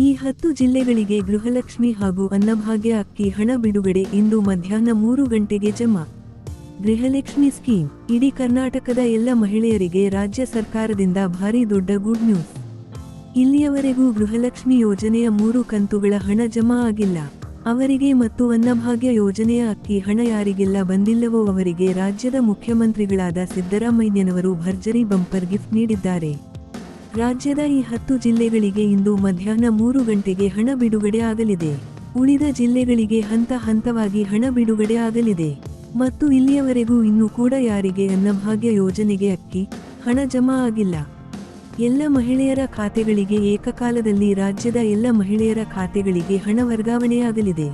ಈ ಹತ್ತು ಜಿಲ್ಲೆಗಳಿಗೆ ಗೃಹಲಕ್ಷ್ಮಿ ಹಾಗೂ ಅನ್ನಭಾಗ್ಯ ಅಕ್ಕಿ ಹಣ ಬಿಡುಗಡೆ ಇಂದು ಮಧ್ಯಾಹ್ನ ಮೂರು ಗಂಟೆಗೆ ಜಮಾ. ಗೃಹಲಕ್ಷ್ಮಿ ಸ್ಕೀಮ್. ಇಡೀ ಕರ್ನಾಟಕದ ಎಲ್ಲ ಮಹಿಳೆಯರಿಗೆ ರಾಜ್ಯ ಸರ್ಕಾರದಿಂದ ಭಾರಿ ದೊಡ್ಡ ಗುಡ್ ನ್ಯೂಸ್. ಇಲ್ಲಿಯವರೆಗೂ ಗೃಹಲಕ್ಷ್ಮಿ ಯೋಜನೆಯ ಮೂರು ಕಂತುಗಳ ಹಣ ಜಮಾ ಆಗಿಲ್ಲ. ಅವರಿಗೆ ಮತ್ತು ಅನ್ನಭಾಗ್ಯ ಯೋಜನೆಯ ಅಕ್ಕಿ ಹಣ ಯಾರಿಗೆಲ್ಲ ಬಂದಿಲ್ಲವೋ ಅವರಿಗೆ ರಾಜ್ಯದ ಮುಖ್ಯಮಂತ್ರಿಗಳಾದ ಸಿದ್ದರಾಮಯ್ಯನವರು ಭರ್ಜರಿ ಬಂಪರ್ ಗಿಫ್ಟ್ ನೀಡಿದ್ದಾರೆ. ರಾಜ್ಯದ ಈ ಹತ್ತು ಜಿಲ್ಲೆಗಳಿಗೆ ಇಂದು ಮಧ್ಯಾಹ್ನ ಮೂರು ಗಂಟೆಗೆ ಹಣ ಬಿಡುಗಡೆ ಆಗಲಿದೆ. ಉಳಿದ ಜಿಲ್ಲೆಗಳಿಗೆ ಹಂತ ಹಂತವಾಗಿ ಹಣ ಬಿಡುಗಡೆ ಆಗಲಿದೆ. ಮತ್ತು ಇಲ್ಲಿಯವರೆಗೂ ಇನ್ನೂ ಕೂಡ ಯಾರಿಗೆ ಅನ್ನಭಾಗ್ಯ ಯೋಜನೆಗೆ ಅಕ್ಕಿ, ಹಣ ಜಮಾ ಆಗಿಲ್ಲ. ಎಲ್ಲ ಮಹಿಳೆಯರ ಖಾತೆಗಳಿಗೆ ಏಕಕಾಲದಲ್ಲಿ ರಾಜ್ಯದ ಎಲ್ಲ ಮಹಿಳೆಯರ ಖಾತೆಗಳಿಗೆ ಹಣ ವರ್ಗಾವಣೆಯಾಗಲಿದೆ.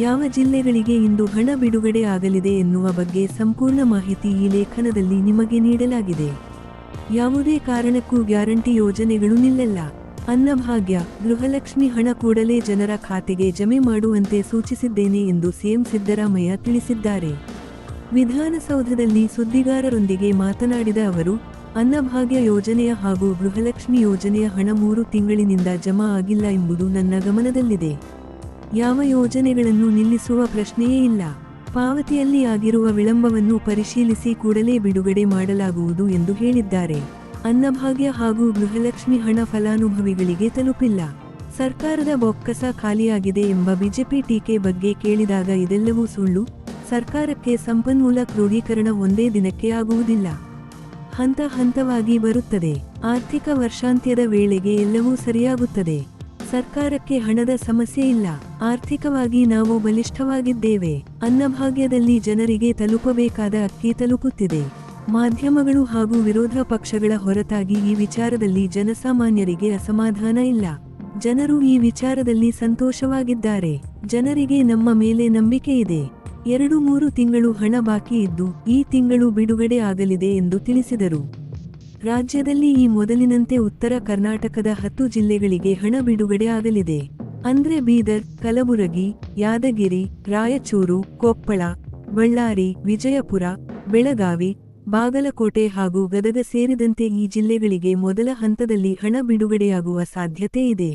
ಯಾವ ಜಿಲ್ಲೆಗಳಿಗೆ ಇಂದು ಹಣ ಬಿಡುಗಡೆ ಆಗಲಿದೆ ಎನ್ನುವ ಬಗ್ಗೆ ಸಂಪೂರ್ಣ ಮಾಹಿತಿ ಈ ಲೇಖನದಲ್ಲಿ ನಿಮಗೆ ನೀಡಲಾಗಿದೆ. ಯಾವುದೇ ಕಾರಣಕ್ಕೂ ಗ್ಯಾರಂಟಿ ಯೋಜನೆಗಳು ನಿಲ್ಲಲ್ಲ. ಅನ್ನಭಾಗ್ಯ, ಗೃಹಲಕ್ಷ್ಮಿ ಹಣ ಕೂಡಲೇ ಜನರ ಖಾತೆಗೆ ಜಮೆ ಮಾಡುವಂತೆ ಸೂಚಿಸಿದ್ದೇನೆ ಎಂದು ಸಿಎಂ ಸಿದ್ದರಾಮಯ್ಯ ತಿಳಿಸಿದ್ದಾರೆ. ವಿಧಾನಸೌಧದಲ್ಲಿ ಸುದ್ದಿಗಾರರೊಂದಿಗೆ ಮಾತನಾಡಿದ ಅವರು, ಅನ್ನಭಾಗ್ಯ ಯೋಜನೆಯ ಹಾಗೂ ಗೃಹಲಕ್ಷ್ಮಿ ಯೋಜನೆಯ ಹಣ ಮೂರು ತಿಂಗಳಿನಿಂದ ಜಮಾ ಆಗಿಲ್ಲ ಎಂಬುದು ನನ್ನ ಗಮನದಲ್ಲಿದೆ. ಯಾವ ಯೋಜನೆಗಳನ್ನು ನಿಲ್ಲಿಸುವ ಪ್ರಶ್ನೆಯೇ ಇಲ್ಲ. ಪಾವತಿಯಲ್ಲಿ ಆಗಿರುವ ವಿಳಂಬವನ್ನು ಪರಿಶೀಲಿಸಿ ಕೂಡಲೇ ಬಿಡುಗಡೆ ಮಾಡಲಾಗುವುದು ಎಂದು ಹೇಳಿದ್ದಾರೆ. ಅನ್ನಭಾಗ್ಯ ಹಾಗೂ ಗೃಹಲಕ್ಷ್ಮಿ ಹಣ ಫಲಾನುಭವಿಗಳಿಗೆ ತಲುಪಿಲ್ಲ. ಸರ್ಕಾರದ ಬೊಕ್ಕಸ ಖಾಲಿಯಾಗಿದೆ ಎಂಬ ಬಿಜೆಪಿ ಟೀಕೆ ಬಗ್ಗೆ ಕೇಳಿದಾಗ ಇದೆಲ್ಲವೂ ಸುಳ್ಳು. ಸರ್ಕಾರಕ್ಕೆ ಸಂಪನ್ಮೂಲ ಕ್ರೋಢೀಕರಣ ಒಂದೇ ದಿನಕ್ಕೆ ಆಗುವುದಿಲ್ಲ. ಹಂತ ಹಂತವಾಗಿ ಬರುತ್ತದೆ. ಆರ್ಥಿಕ ವರ್ಷಾಂತ್ಯದ ವೇಳೆಗೆ ಎಲ್ಲವೂ ಸರಿಯಾಗುತ್ತದೆ. ಸರ್ಕಾರಕ್ಕೆ ಹಣದ ಸಮಸ್ಯೆ ಇಲ್ಲ. ಆರ್ಥಿಕವಾಗಿ ನಾವು ಬಲಿಷ್ಠವಾಗಿದ್ದೇವೆ. ಅನ್ನಭಾಗ್ಯದಲ್ಲಿ ಜನರಿಗೆ ತಲುಪಬೇಕಾದ ಅಕ್ಕಿ ತಲುಪುತ್ತಿದೆ. ಮಾಧ್ಯಮಗಳು ಹಾಗೂ ವಿರೋಧ ಪಕ್ಷಗಳ ಹೊರತಾಗಿ ಈ ವಿಚಾರದಲ್ಲಿ ಜನಸಾಮಾನ್ಯರಿಗೆ ಅಸಮಾಧಾನ ಇಲ್ಲ. ಜನರು ಈ ವಿಚಾರದಲ್ಲಿ ಸಂತೋಷವಾಗಿದ್ದಾರೆ. ಜನರಿಗೆ ನಮ್ಮ ಮೇಲೆ ನಂಬಿಕೆ ಇದೆ. ಎರಡು ಮೂರು ತಿಂಗಳು ಹಣ ಬಾಕಿ ಇದ್ದು ಈ ತಿಂಗಳು ಬಿಡುಗಡೆ ಆಗಲಿದೆ ಎಂದು ತಿಳಿಸಿದರು. ರಾಜ್ಯದಲ್ಲಿ ಈ ಮೊದಲಿನಂತೆ ಉತ್ತರ ಕರ್ನಾಟಕದ ಹತ್ತು ಜಿಲ್ಲೆಗಳಿಗೆ ಹಣ ಬಿಡುಗಡೆ ಆಗಲಿದೆ ಅಂದ್ರೆ ಬೀದರ್, ಕಲಬುರಗಿ, ಯಾದಗಿರಿ, ರಾಯಚೂರು, ಕೊಪ್ಪಳ, ಬಳ್ಳಾರಿ, ವಿಜಯಪುರ, ಬೆಳಗಾವಿ, ಬಾಗಲಕೋಟೆ ಹಾಗೂ ಗದಗ ಸೇರಿದಂತೆ ಈ ಜಿಲ್ಲೆಗಳಿಗೆ ಮೊದಲ ಹಂತದಲ್ಲಿ ಹಣ ಬಿಡುಗಡೆಯಾಗುವ ಸಾಧ್ಯತೆ ಇದೆ.